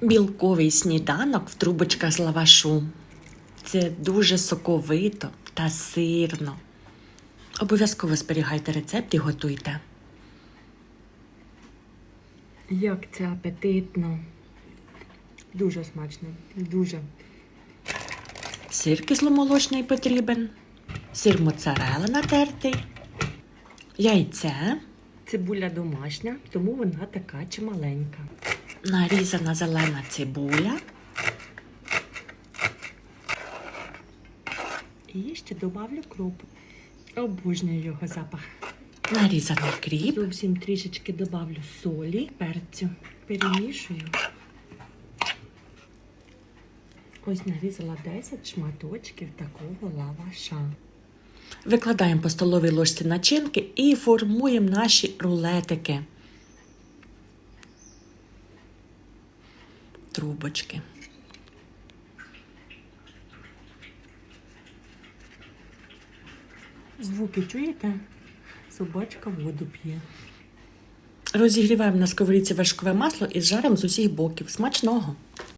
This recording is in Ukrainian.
Білковий сніданок в трубочках з лавашу. Це дуже соковито та сирно. Обов'язково зберігайте рецепт і готуйте. Як це апетитно. Дуже смачно. Дуже. Сир кисломолочний потрібен, сир моцарела натертий, яйце, Цибуля домашня, тому вона така чималенька. Нарізана зелена цибуля, І ще добавлю кроп. Обожнюю його запах. нарізаний кріп, Зовсім трішечки добавлю солі, перцю. Перемішую. Ось нарізала 10 шматочків такого лаваша. викладаємо по столовій ложці начинки і формуємо наші рулетики. Трубочки. Звуки чуєте? Собачка воду п'є. Розігріваємо на сковорідці вершкове масло і жаримо з усіх боків. Смачного!